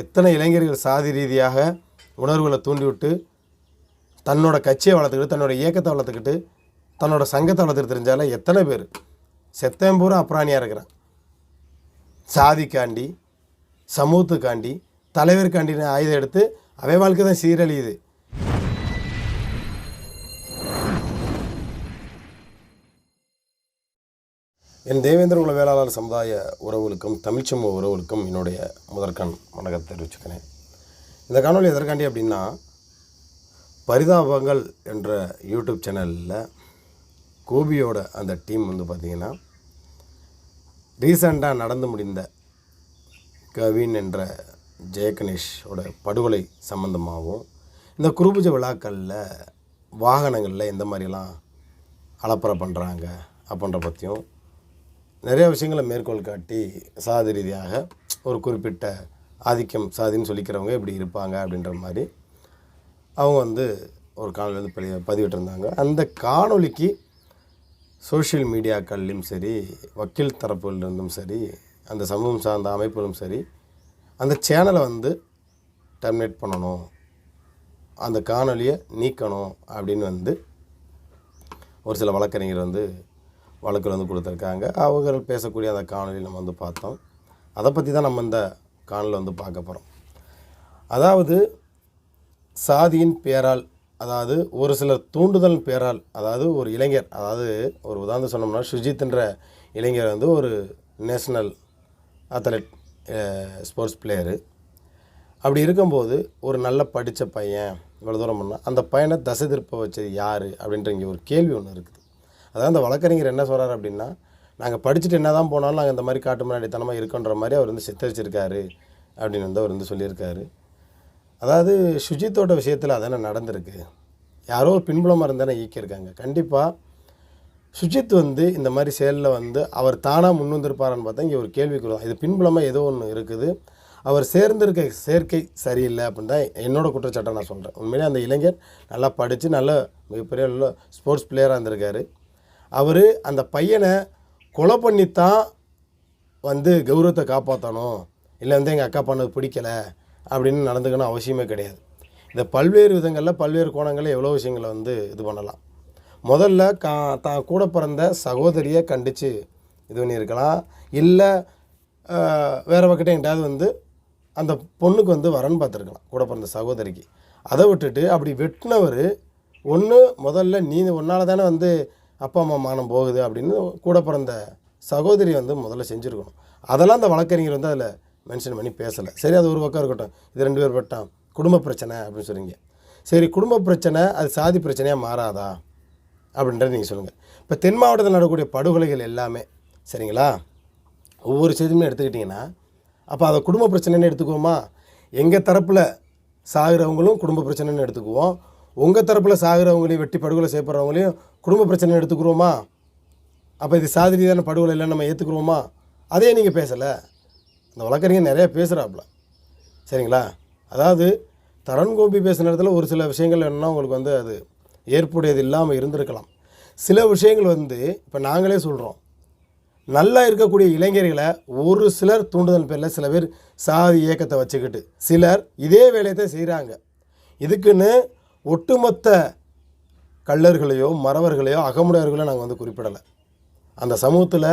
எத்தனை இளைஞர்கள் சாதி ரீதியாக உணர்வுகளை தூண்டிவிட்டு தன்னோட கட்சியை வளர்த்துக்கிட்டு தன்னோட இயக்கத்தை வளர்த்துக்கிட்டு தன்னோட சங்கத்தை வளர்த்துட்டு தெரிஞ்சால எத்தனை பேர்? செத்தம் பூரா அப்ராணியாக இருக்கிறான். சாதிக்காண்டி சமூகத்துக்காண்டி தலைவருக்காண்டின ஆயுதம் எடுத்து அவை வாழ்க்கை தான் சீரழியுது. என் தேவேந்திர குல வேளாளர் சமுதாய உறவுகளுக்கும் தமிழ்ச்சமூக உறவுகளுக்கும் என்னுடைய முதற்கண் வணக்கத்தை தெரிவிச்சுக்கிறேன். இந்த காணொளி எதற்காண்டி அப்படின்னா பரிதாபங்கள் என்ற யூடியூப் சேனலில் கோபியோட அந்த டீம் வந்து பார்த்திங்கன்னா ரீசண்டாக நடந்து முடிந்த கவின் என்ற ஜெயகணேஷோட படுகொலை சம்பந்தமாகவும் இந்த குருபூஜை விழாக்களில் வாகனங்களில் எந்த மாதிரிலாம் அலப்பறை பண்ணுறாங்க அப்படின்ற பற்றியும் நிறைய விஷயங்களை மேற்கோள் காட்டி சாதி ரீதியாக ஒரு குறிப்பிட்ட ஆதிக்கம் சாதின்னு சொல்லிக்கிறவங்க இப்படி இருப்பாங்க அப்படின்ற மாதிரி அவங்க வந்து ஒரு காணொலி வந்து பதி பதிவிட்டிருந்தாங்க. அந்த காணொளிக்கு சோஷியல் மீடியாக்கள்லையும் சரி வக்கீல் தரப்புலேருந்தும் சரி அந்த சமூகம் சார்ந்த அமைப்புகளும் சரி அந்த சேனலை வந்து டெர்மினேட் பண்ணணும் அந்த காணொலியை நீக்கணும் அப்படின்னு வந்து ஒரு சில வழக்கறிஞர் வந்து வழக்கில் வந்து கொடுத்துருக்காங்க. அவர்கள் பேசக்கூடிய அந்த காணொலி நம்ம வந்து பார்த்தோம். அதை பற்றி தான் நம்ம இந்த காணொலி வந்து பார்க்க போகிறோம் அதாவது சாதியின் பேரால் அதாவது ஒரு சிலர் தூண்டுதல் பேரால் அதாவது ஒரு இளைஞர் அதாவது ஒரு உதாரணம் சொன்னோம்னா சுஜித்ன்ற இளைஞர் வந்து ஒரு நேஷ்னல் அத்லெட் ஸ்போர்ட்ஸ் பிளேயரு. அப்படி இருக்கும்போது ஒரு நல்ல படித்த பையன் இவ்வளோ தூரம் பண்ணால் அந்த பையனை தசை திருப்ப வச்சது யார்? அப்படின்ற இங்கே ஒரு கேள்வி ஒன்று இருக்குது. அதாவது அந்த வழக்கறிஞர் என்ன சொல்கிறார் அப்படின்னா நாங்கள் படிச்சுட்டு என்ன தான் போனாலும் நாங்கள் இந்த மாதிரி காட்டு முன்னாடித்தனமாக இருக்கன்ற மாதிரி அவர் வந்து சித்தரிச்சிருக்காரு அப்படின்னு வந்து அவர் வந்து சொல்லியிருக்காரு. அதாவது சுஜித்தோட விஷயத்தில் அதானே நடந்திருக்கு? யாரோ ஒரு பின்புலமாக இருந்தானே ஈக்கியிருக்காங்க கண்டிப்பாக சுஜித் வந்து இந்த மாதிரி செயலில் வந்து அவர் தானாக முன்வந்திருப்பாருன்னு பார்த்தா இங்கே ஒரு கேள்விக்குறோம் இது பின்புலமாக ஏதோ ஒன்று இருக்குது. அவர் சேர்ந்திருக்க சேர்க்கை சரியில்லை அப்படின்னு தான் என்னோடய குற்றச்சாட்டை நான் சொல்கிறேன் உண்மையிலே அந்த இளைஞர் நல்லா படித்து நல்ல மிகப்பெரிய ஸ்போர்ட்ஸ் பிளேயராக இருந்திருக்காரு. அவர் அந்த பையனை கொலை பண்ணித்தான் வந்து கௌரவத்தை காப்பாற்றணும் இல்லை வந்து எங்கள் அக்கா பண்ணது பிடிக்கல அப்படின்னு நடந்துக்கணும் அவசியமே கிடையாது. இந்த பல்வேறு விதங்களில் பல்வேறு கோணங்களில் எவ்வளோ விஷயங்களை வந்து இது பண்ணலாம். முதல்ல கா தான் கூட பிறந்த சகோதரியை கண்டித்து இது பண்ணியிருக்கலாம். இல்லை வேறு பக்கத்து எங்கிட்டாவது வந்து அந்த பொண்ணுக்கு வந்து வரன்னு பார்த்துருக்கலாம் கூட பிறந்த சகோதரிக்கு. அதை விட்டுட்டு அப்படி வெட்டினவர் ஒன்று முதல்ல நீ ஒன்றால் தானே வந்து அப்பா அம்மா மானம் போகுது அப்படின்னு கூட பிறந்த சகோதரி வந்து முதல்ல செஞ்சுருக்கணும். அதெல்லாம் அந்த வழக்கறிஞர் வந்து அதில் மென்ஷன் பண்ணி பேசலை. சரி அது ஒரு பக்கம் இருக்கட்டும். இது ரெண்டு பேர் பட்டான் குடும்ப பிரச்சனை அப்படின்னு சொல்றீங்க. சரி குடும்ப பிரச்சனை அது சாதி பிரச்சனையாக மாறாதா அப்படின்றத நீங்கள் சொல்லுங்கள் இப்போ தென் மாவட்டத்தில் நடக்கக்கூடிய படுகொலைகள் எல்லாமே சரிங்களா? ஒவ்வொரு செய்தியுமே எடுத்துக்கிட்டிங்கன்னா அப்போ அதை குடும்ப பிரச்சனைன்னு எடுத்துக்குவோமா? எங்கள் தரப்பில் சாகிறவங்களும் குடும்ப பிரச்சனைன்னு எடுத்துக்குவோம். உங்கள் தரப்பில் சாகிறவங்களையும் வெட்டி படுகொலை செய்யப்படுறவங்களையும் குடும்ப பிரச்சனை எடுத்துக்கிறோமா? அப்போ இது சாதி ரீதியான படுகொலை இல்லை நம்ம ஏற்றுக்குறோமா அதே நீங்கள் பேசலை. இந்த வழக்கறிஞர் நிறையா பேசுகிறாப்புல சரிங்களா? அதாவது தரன் கோபி பேசுன இடத்துல ஒரு சில விஷயங்கள் என்னென்னா உங்களுக்கு வந்து அது ஏற்புடையது இல்லாமல் இருந்திருக்கலாம். சில விஷயங்கள் வந்து இப்போ நாங்களே சொல்கிறோம் நல்லா இருக்கக்கூடிய இளைஞர்களை ஒரு சிலர் தூண்டுதல் பேரில் சில பேர் சாதி இயக்கத்தை வச்சுக்கிட்டு சிலர் இதே வேலையை தான் செய்கிறாங்க இதுக்குன்னு ஒட்டுமொத்த கள்ளர்களையோ மறவர்களையோ அகமுடையர்களோ நாங்கள் வந்து குறிப்பிடலை. அந்த சமூகத்தில்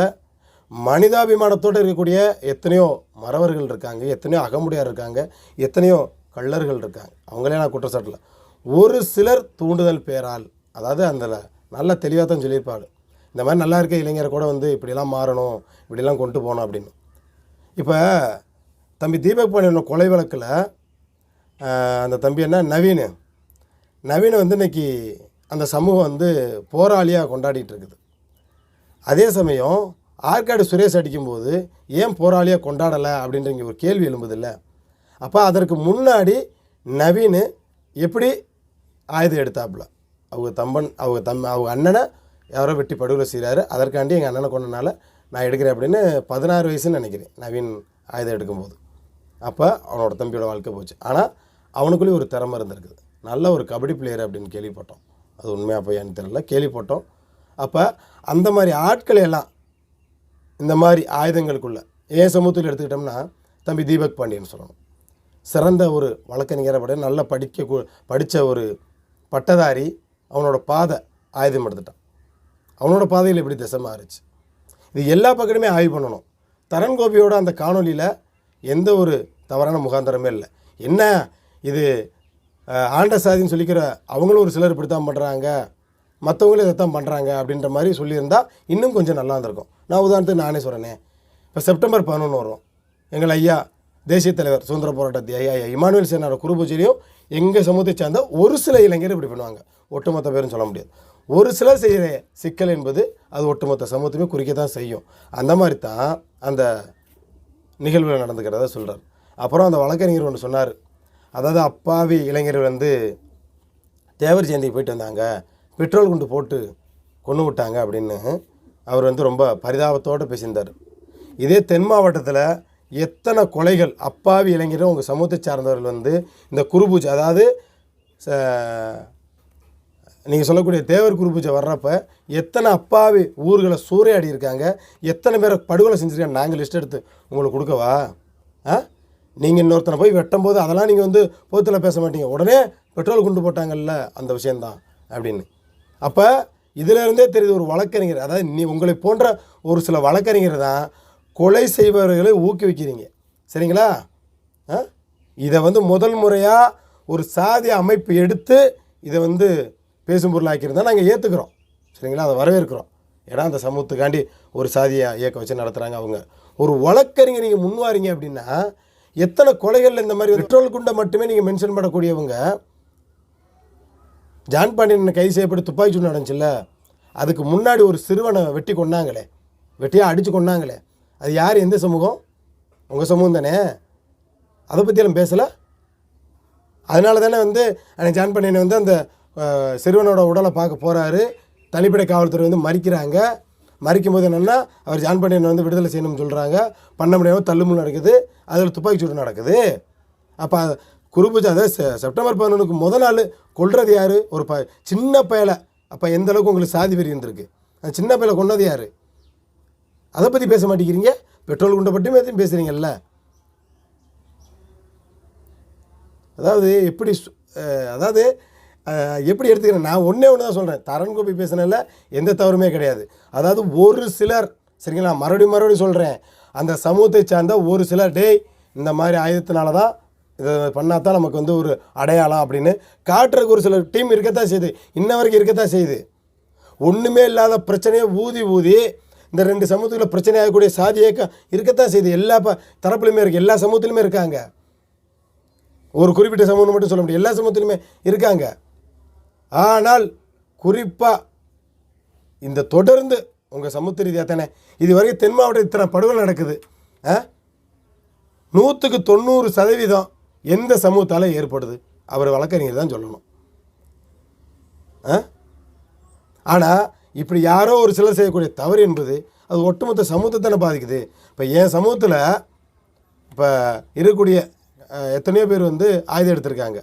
மனிதாபிமானத்தோடு இருக்கக்கூடிய எத்தனையோ மறவர்கள் இருக்காங்க எத்தனையோ அகமுடையார் இருக்காங்க எத்தனையோ கள்ளர்கள் இருக்காங்க. அவங்களே நான் குற்றச்சாட்டில் ஒரு சிலர் தூண்டுதல் பேரால் அதாவது அந்த நல்ல தெளிவாக தான் சொல்லியிருப்பாரு. இந்த மாதிரி நல்லா இருக்க இளைஞரை கூட வந்து இப்படிலாம் மாறணும் இப்படிலாம் கொண்டு போகணும் அப்படின்னு. இப்போ தம்பி தீபக் பாண்டியனோட கொலை வழக்கில் அந்த தம்பி என்ன? நவீன். நவீனை வந்து இன்னைக்கு அந்த சமூகம் வந்து போராளியாக கொண்டாடிட்டு இருக்குது அதே சமயம் ஆற்காடு சுரேஷ் அடிக்கும்போது ஏன் போராளியாக கொண்டாடலை அப்படின்ற இங்கே ஒரு கேள்வி எழும்புதில்ல? அப்போ அதற்கு முன்னாடி நவீன் எப்படி ஆயுதம் எடுத்தாப்புல? அவங்க தம்பன் அவங்க தம் அவங்க அண்ணனை யாரோ வெட்டி படுகொலை செய்கிறாரு அதற்காண்டி எங்கள் அண்ணனை கொண்டனால நான் எடுக்கிறேன் அப்படின்னு பதினாறு வயசுன்னு நினைக்கிறேன் நவீன் ஆயுதம் எடுக்கும்போது. அப்போ அவனோட தம்பியோட வாழ்க்கை போச்சு. ஆனால் அவனுக்குள்ளேயும் ஒரு திறமை இருந்திருக்குது. நல்ல ஒரு கபடி பிளேயர் அப்படின்னு கேள்விப்பட்டோம். அது உண்மையாக போயான்னு தெரியல. கேள்விப்பட்டோம். அப்போ அந்த மாதிரி ஆட்களை எல்லாம் இந்த மாதிரி ஆயுதங்களுக்குள்ளே ஏன் சமூகத்தில் எடுத்துக்கிட்டோம்னா தம்பி தீபக் பாண்டியன் சொல்லணும். சிறந்த ஒரு வழக்கறிஞரை விட நல்ல படிக்க படித்த ஒரு பட்டதாரி அவனோட பாதை ஆயுதம் எடுத்துட்டான். அவனோட பாதையில் எப்படி திசை மாறிச்சு. இது எல்லா பக்கத்துமே ஆய்வு பண்ணணும். தரன் கோபியோட அந்த காணொளியில் எந்த ஒரு தவறான முகாந்திரமே இல்லை. என்ன இது ஆண்ட சாதின்னு சொல்லிக்கிற அவங்களும் ஒரு சிலர் இப்படி தான் பண்ணுறாங்க மற்றவங்களும் இதை தான் பண்ணுறாங்க அப்படின்ற மாதிரி சொல்லியிருந்தால் இன்னும் கொஞ்சம் நல்லா இருந்திருக்கும். நான் உதாரணத்துக்கு நானே சொல்கிறேனே இப்போ செப்டம்பர் பதினொன்று வரும். எங்கள் ஐயா தேசிய தலைவர் சுதந்திர போராட்டத்தை ஐயா ஐயா இமானுவேல் சேனோட குருபூஜையிலையும் எங்கள் சமூகத்தை சார்ந்த ஒரு சில இளைஞர் இப்படி பண்ணுவாங்க. ஒட்டுமொத்த பேரும் சொல்ல முடியாது. ஒரு சிலர் செய்கிற சிக்கல் என்பது அது ஒட்டுமொத்த சமூகத்தையுமே குறிக்க தான் செய்யும். அந்த மாதிரி தான் அந்த நிகழ்வுகள் நடந்துக்கிறத சொல்கிறார் அப்புறம் அந்த வழக்கறிஞர் ஒன்று சொன்னார். அதாவது அப்பாவி இளைஞர்கள் வந்து தேவர் ஜெயந்திக்கு போயிட்டு வந்தாங்க. பெட்ரோல் குண்டு போட்டு கொண்டு விட்டாங்க அப்படின்னு அவர் வந்து ரொம்ப பரிதாபத்தோடு பேசியிருந்தார். இதே தென் மாவட்டத்தில் எத்தனை கொலைகள் அப்பாவி இளைஞரும் உங்கள் சமூகத்தை சார்ந்தவர்கள் வந்து இந்த குருபூஜை அதாவது நீங்கள் சொல்லக்கூடிய தேவர் குருபூஜை வர்றப்ப எத்தனை அப்பாவி ஊர்களை சூறையாடி இருக்காங்க எத்தனை பேரை படுகொலை செஞ்சுருக்காங்க நாங்கள் லிஸ்ட் எடுத்து உங்களுக்கு கொடுக்கவா? ஆ? நீங்கள் இன்னொருத்தனை போய் வெட்டும்போது அதெல்லாம் நீங்கள் வந்து பொதுத்தில் பேச மாட்டீங்க. உடனே பெட்ரோல் குண்டு போட்டாங்கல்ல அந்த விஷயந்தான் அப்படின்னு. அப்போ இதிலிருந்தே தெரியுது ஒரு வழக்கறிஞர் அதாவது நீ உங்களை போன்ற ஒரு சில வழக்கறிஞர் தான் கொலை செய்பவர்களை ஊக்குவிக்கிறீங்க. சரிங்களா? ஆ? இதை வந்து முதல் முறையாக ஒரு சாதி அமைப்பு எடுத்து இதை வந்து பேசும் பொருளாக்கியிருந்தால் நாங்கள் ஏற்றுக்கிறோம் சரிங்களா? அதை வரவேற்கிறோம். ஏன்னா அந்த சமூகத்துக்காண்டி ஒரு சாதியை இயக்க வச்சு நடத்துகிறாங்க அவங்க. ஒரு வழக்கறிஞர் நீங்கள் முன்வாரீங்க அப்படின்னா எத்தனை கொலைகளில் இந்த மாதிரி பெட்ரோல் குண்டை மட்டுமே நீங்கள் மென்ஷன் பண்ணக்கூடியவங்க ஜான் பாண்டியன் கை செய்யப்பட்டு துப்பாக்கி சூடு நடந்துச்சுல்ல? அதுக்கு முன்னாடி ஒரு சிறுவனை வெட்டி கொன்னாங்களே. வெட்டியாக அடித்து கொன்னாங்களே. அது யார்? எந்த சமூகம்? உங்கள் சமூகம் தானே? அதை பற்றியெல்லாம் பேசலை. அதனால தானே வந்து அன்னைக்கு ஜான் பாண்டியன் வந்து அந்த சிறுவனோட உடலை பார்க்க போகிறாரு தனிப்படை காவல்துறை வந்து மறிக்கிறாங்க. மறிக்கும் போது என்னென்னா அவர் ஜான் பாண்டியன் வந்து விடுதலை செய்யணும்னு சொல்கிறாங்க பண்ண முடியாமல் தள்ளுமுள் நடக்குது. அதில் துப்பாக்கி சூடு நடக்குது. அப்போ குருபூஜா அதாவது செப்டம்பர் பதினொன்றுக்கு முத நாள் கொள்வது யார்? ஒரு ப சின்ன பயலை. அப்போ எந்த அளவுக்கு உங்களுக்கு சாதி வெறி இருந்திருக்கு? அந்த சின்ன பயலை கொண்டது யார்? அதை பற்றி பேச மாட்டேங்கிறீங்க. பெட்ரோல் குண்டை பற்றியும் எதுவும் பேசுகிறீங்கல்ல அதாவது எப்படி அதாவது எப்படி எடுத்துக்கிறேன்? நான் ஒன்றே ஒன்று தான் சொல்கிறேன் தரன் கோபி பேசினால எந்த தவறுமே கிடையாது. அதாவது ஒரு சிலர் சரிங்களா? மறுபடியும் மறுபடியும் சொல்கிறேன் அந்த சமூகத்தை சார்ந்த ஒரு சிலர் டேய் இந்த மாதிரி ஆயுதத்தினால தான் இதை பண்ணால் தான் நமக்கு வந்து ஒரு அடையாளம் அப்படின்னு காட்டுறதுக்கு ஒரு சில டீம் இருக்கத்தான் செய்யுது. இன்ன வரைக்கும் இருக்கத்தான் செய்யுது. ஒன்றுமே இல்லாத பிரச்சனையை ஊதி ஊதி இந்த ரெண்டு சமூகத்தில் பிரச்சனை ஆகக்கூடிய சாதி இயக்கம் இருக்கத்தான் செய்யுது. எல்லா ப தரப்புலையுமே இருக்குது எல்லா சமூகத்துலையுமே இருக்காங்க. ஒரு குறிப்பிட்ட சமூகம் மட்டும் சொல்ல முடியும் எல்லா சமூகத்துலையுமே இருக்காங்க. ஆனால் குறிப்பாக இந்த தொடர்ந்து உங்கள் சமூக ரீதியாக தானே? இது வரைக்கும் தென் மாவட்டம் இத்தனை படுகொலை நடக்குது ஆ? நூற்றுக்கு தொண்ணூறு சதவீதம் எந்த சமூகத்தால் ஏற்படுது? அவர் வழக்கறிஞர் தான் சொல்லணும். ஆ? ஆனால் இப்படி யாரோ ஒரு சிலர் செய்யக்கூடிய தவறு என்பது அது ஒட்டுமொத்த சமூகத்தை தானே பாதிக்குது. இப்போ என் சமூகத்தில் இப்போ இருக்கக்கூடிய எத்தனையோ பேர் வந்து ஆயுதம் எடுத்திருக்காங்க.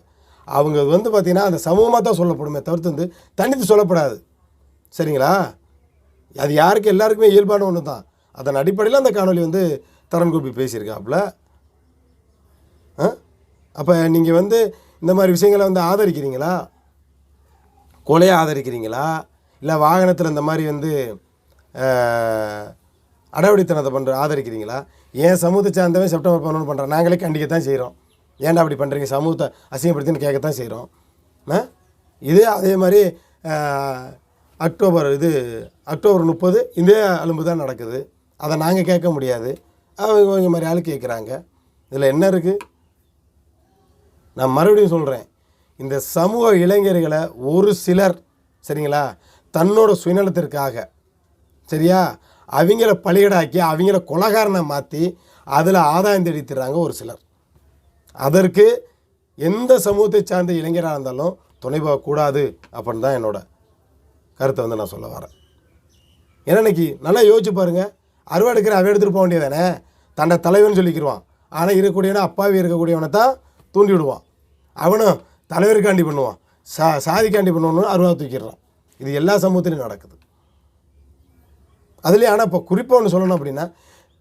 அவங்க வந்து பார்த்திங்கன்னா அந்த சமூகமாக தான் சொல்லப்படுமே தவிர்த்து வந்து தனித்து சொல்லப்படாது. சரிங்களா? அது யாருக்கு? எல்லாருக்குமே இயல்பான ஒன்று தான். அதன் அடிப்படையில் அந்த காணொளி வந்து தரன் கூப்பி பேசியிருக்காப்புல. ஆ? அப்போ நீங்கள் வந்து இந்த மாதிரி விஷயங்களை வந்து ஆதரிக்கிறீங்களா? கொலையை ஆதரிக்கிறீங்களா? இல்லை வாகனத்தில் இந்த மாதிரி வந்து அடவடித்தனத்தை பண்ணுற ஆதரிக்கிறீங்களா? ஏன் சமூகத்தை சார்ந்தவன் செப்டம்பர் பதினொன்று பண்ணுறான் நாங்களே கண்டிக்க தான் செய்கிறோம் ஏன்டா அப்படி பண்ணுறீங்க சமூகத்தை அசிங்கப்படுத்தின்னு கேட்கத்தான் செய்கிறோம் இதே அதே மாதிரி அக்டோபர் இது அக்டோபர் முப்பது இதே அலும்பு தான் நடக்குது. அதை நாங்கள் கேட்க முடியாது. அவங்க கொஞ்சம் மாதிரி ஆள் கேட்குறாங்க இதில் என்ன இருக்குது நான் மறுபடியும் சொல்கிறேன் இந்த சமூக இளைஞர்களை ஒரு சிலர் சரிங்களா தன்னோட சுயநலத்திற்காக சரியா அவங்கள பலிகடாக்கி அவங்கள கொலகாரனை மாற்றி அதில் ஆதாயம் தேடித்துறாங்க ஒரு சிலர். அதற்கு எந்த சமூகத்தை சார்ந்த இளைஞராக இருந்தாலும் துணை போகக்கூடாது அப்படின்னு தான் என்னோட கருத்தை வந்து நான் சொல்ல வரேன். ஏன்னா இன்னைக்கு நல்லா யோசிச்சு பாருங்க. அறுவடை எடுக்கிற அவன் எடுத்துகிட்டு போக வேண்டியதானே? தன்னை தலைவன் சொல்லிக்கிடுவான் ஆனால் இருக்கக்கூடியவனை அப்பாவி இருக்கக்கூடியவனை தான் தூண்டி விடுவான். அவனும் தலைவருக்காண்டி பண்ணுவான். சா சாதிக்காண்டி பண்ணுவான்னு அருவா தூக்கிடுறான். இது எல்லா சமூகத்திலையும் நடக்குது. அதுலேயே ஆனால் இப்போ குறிப்பாக ஒன்று சொல்லணும் அப்படின்னா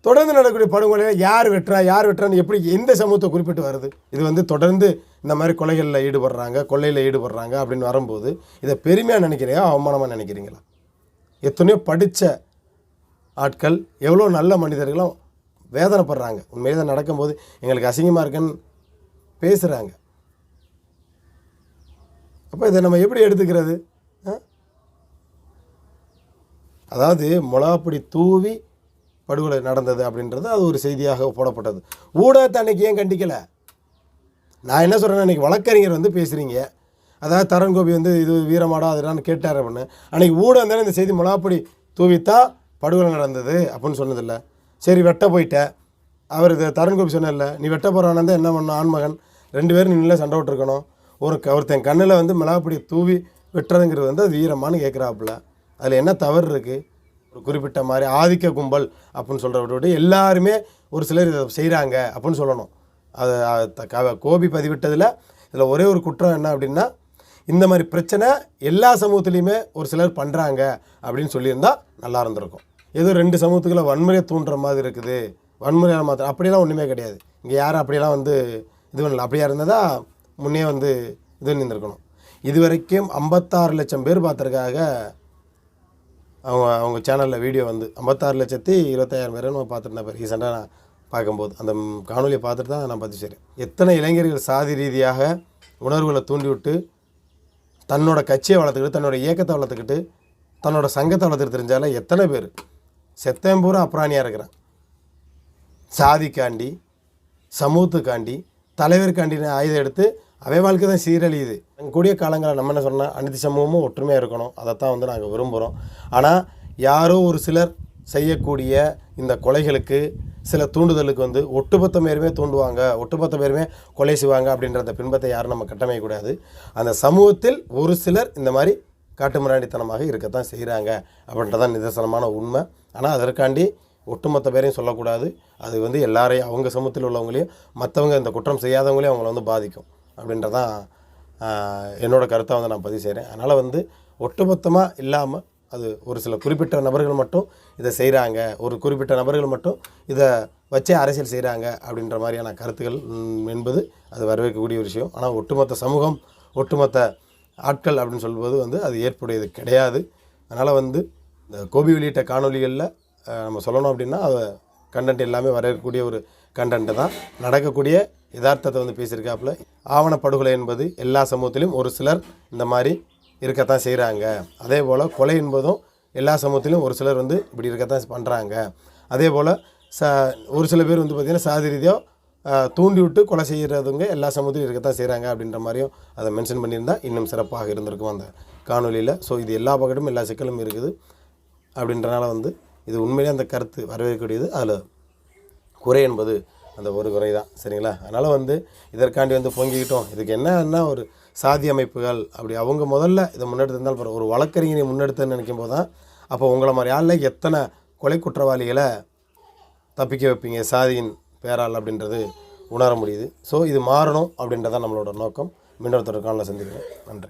தொடர்ந்து நடக்கக்கூடிய படுகொலையில் யார் வெட்டுறா யார் வெட்டுறான்னு எப்படி எந்த சமூகத்தை குறிப்பிட்டு வருது? இது வந்து தொடர்ந்து இந்த மாதிரி கொலைகளில் ஈடுபடுறாங்க கொள்ளையில் ஈடுபடுறாங்க அப்படின்னு வரும்போது இதை பெருமையாக நினைக்கிறீங்க அவமானமாக நினைக்கிறீங்களா? எத்தனையோ படித்த ஆட்கள் எவ்வளோ நல்ல மனிதர்களும் வேதனைப்படுறாங்க. உண்மையிலே தான் நடக்கும்போது எங்களுக்கு அசிங்கமாக இருக்குன்னு பேசுகிறாங்க அப்போ இதை நம்ம எப்படி எடுத்துக்கிறது? ஆ? அதாவது மிளகாப்பொடி தூவி படுகொலை நடந்தது அப்படின்றது அது ஒரு செய்தியாக போடப்பட்டது. ஊடகத்தை அன்னைக்கு ஏன் கண்டிக்கலை? நான் என்ன சொல்கிறேன் அன்றைக்கி வழக்கறிஞர் வந்து பேசுகிறீங்க அதாவது தரன் கோபி வந்து இது வீரமாடா அதுடான்னு கேட்டார் அப்படின்னு. அன்றைக்கி ஊடகம் தானே இந்த செய்தி மிளகாப்பொடி தூவித்தான் படுகொலை நடந்தது அப்படின்னு சொன்னதில்லை. சரி வெட்ட போயிட்ட அவர் இது தருண் கோபி நீ வெட்ட போகிறானா என்ன பண்ணும் ஆண்மகன். ரெண்டு பேரும் நின்று சண்டை விட்டுருக்கணும் ஒரு ஒருத்தன் கண்ணில் வந்து மிளகாப்பொடி தூவி வெட்டுறதுங்கிறது வந்து அது வீரமானு கேட்குறாப்புல அதில் என்ன தவறு இருக்குது ஒரு குறிப்பிட்ட மாதிரி ஆதிக்க கும்பல் அப்படின்னு சொல்கிறத எல்லாருமே ஒரு சிலர் இதை செய்கிறாங்க அப்படின்னு சொல்லணும். அது க- கோபி பதிவிட்டதில் இதில் ஒரே ஒரு குற்றம் என்ன அப்படின்னா இந்த மாதிரி பிரச்சனை எல்லா சமூகத்துலேயுமே ஒரு சிலர் பண்ணுறாங்க அப்படின்னு சொல்லியிருந்தா நல்லா இருந்திருக்கும். ஏதோ ரெண்டு சமூகத்துக்குள்ள வன்முறையை தூண்டுற மாதிரி இருக்குது. வன்முறையால் மாத்திரம் அப்படியெல்லாம் ஒன்றுமே கிடையாது. இங்கே யாரும் அப்படியெல்லாம் வந்து இது பண்ணல. அப்படியா இருந்ததா முன்னே வந்து இது நின்றுருக்கணும் இது வரைக்கும் ஐம்பத்தாறு லட்சம் பேர் பார்த்துருக்காக அவங்க அவங்க சேனலில் வீடியோ வந்து ஐம்பத்தாறு லட்சத்தி இருபத்தாயிரம் பேரை நம்ம பார்த்துருந்தேன் இப்போ ரீசெண்டாக நான் பார்க்கும்போது. அந்த காணொலியை பார்த்துட்டு தான் நான் பதிவு செய்கிறேன் எத்தனை இளைஞர்கள் சாதி ரீதியாக உணர்வுகளை தூண்டிவிட்டு தன்னோட கட்சியை வளர்த்துக்கிட்டு தன்னோட இயக்கத்தை வளர்த்துக்கிட்டு தன்னோட சங்கத்தை வளர்த்துட்டு தெரிஞ்சால எத்தனை பேர்? செத்தம் பூரா அப்ராணியாக இருக்கிறான். சாதிக்காண்டி சமூகத்துக்காண்டி தலைவருக்காண்டின ஆயுதம் எடுத்து அவை வாழ்க்கை தான் சீரழியுது. கூடிய காலங்களில் நம்ம என்ன சொன்னால் அனைத்து சமூகமும் ஒற்றுமையாக இருக்கணும். அதைத்தான் வந்து நாங்கள் விரும்புகிறோம் ஆனால் யாரோ ஒரு சிலர் செய்யக்கூடிய இந்த கொலைகளுக்கு சில தூண்டுதலுக்கு வந்து ஒட்டுமொத்த பேருமே தூண்டுவாங்க. ஒட்டுமொத்த பேருமே கொலை செய்வாங்க அப்படின்ற அந்த பின்பத்தை யாரும் நம்ம கட்டமைக்கக்கூடாது அந்த சமூகத்தில் ஒரு சிலர் இந்த மாதிரி காட்டுமிராண்டித்தனமாக இருக்கத்தான் செய்கிறாங்க அப்படின்றதான் நிதர்சனமான உண்மை. ஆனால் அதற்காண்டி ஒட்டுமொத்த பேரையும் சொல்லக்கூடாது. அது வந்து எல்லாரையும் அவங்க சமூகத்தில் உள்ளவங்களையும் மற்றவங்க இந்த குற்றம் செய்யாதவங்களையும் அவங்கள வந்து பாதிக்கும் அப்படின்றதான் என்னோடய என்னோட கருத்தை வந்து நான் பதிவு செய்கிறேன் அதனால் வந்து ஒட்டுமொத்தமாக இல்லாமல் அது ஒரு சில குறிப்பிட்ட நபர்கள் மட்டும் இதை செய்கிறாங்க ஒரு குறிப்பிட்ட நபர்கள் மட்டும் இதை வச்சே அரசியல் செய்கிறாங்க அப்படின்ற மாதிரியான கருத்துக்கள் என்பது அது வரவேற்கக்கூடிய ஒரு விஷயம். ஆனால் ஒட்டுமொத்த சமூகம் ஒட்டுமொத்த ஆட்கள் அப்படின்னு சொல்லும்போது வந்து அது ஏற்புடையது கிடையாது. அதனால் வந்து இந்த கோபி வெளியிட்ட காணொலிகளில் நம்ம சொல்லணும் அப்படின்னா அதை கண்டென்ட் எல்லாமே வரக்கூடிய ஒரு கண்டென்ட்டு தான் நடக்கக்கூடிய யதார்த்தத்தை வந்து பேசியிருக்காப்புல. ஆவணப்படுகொலை என்பது எல்லா சமூகத்திலும் ஒரு சிலர் இந்த மாதிரி இருக்கத்தான் செய்கிறாங்க அதே போல் கொலை என்பதும் எல்லா சமூகத்திலும் ஒரு சிலர் வந்து இப்படி இருக்கத்தான் பண்ணுறாங்க அதே போல் ச ஒரு சில பேர் வந்து பார்த்திங்கன்னா சாதி ரீதியாக தூண்டி விட்டு கொலை செய்கிறதுங்க எல்லா சமூகத்திலும் இருக்கத்தான் செய்கிறாங்க அப்படின்ற மாதிரியும் அதை மென்ஷன் பண்ணியிருந்தால் இன்னும் சிறப்பாக இருந்திருக்கும் அந்த காணொலியில் ஸோ இது எல்லா பக்கத்தும் எல்லா சிக்கலும் இருக்குது. அப்படின்றனால வந்து இது உண்மையிலே அந்த கருத்து வரவேற்கக்கூடியது. அதில் குறை என்பது அந்த ஒரு குறை தான் சரிங்களா? அதனால் வந்து இதற்காண்டி வந்து பொங்கிக்கிட்டோம். இதுக்கு என்னன்னா ஒரு சாதி அமைப்புகள்? அப்படி அவங்க முதல்ல இதை முன்னெடுத்திருந்தால் பரவாயில்ல. ஒரு வழக்கறிஞரை முன்னெடுத்துன்னு நினைக்கும் போது தான் அப்போ உங்களை மாதிரி ஆளில் எத்தனை கொலை குற்றவாளிகளை தப்பிக்க வைப்பீங்க? சாதியின் பேரால் அப்படின்றது உணர முடியுது. ஸோ இது மாறணும் அப்படின்றதான் நம்மளோட நோக்கம். மீண்டும் தொடர்காலில் சந்திக்கிறேன். நன்றி.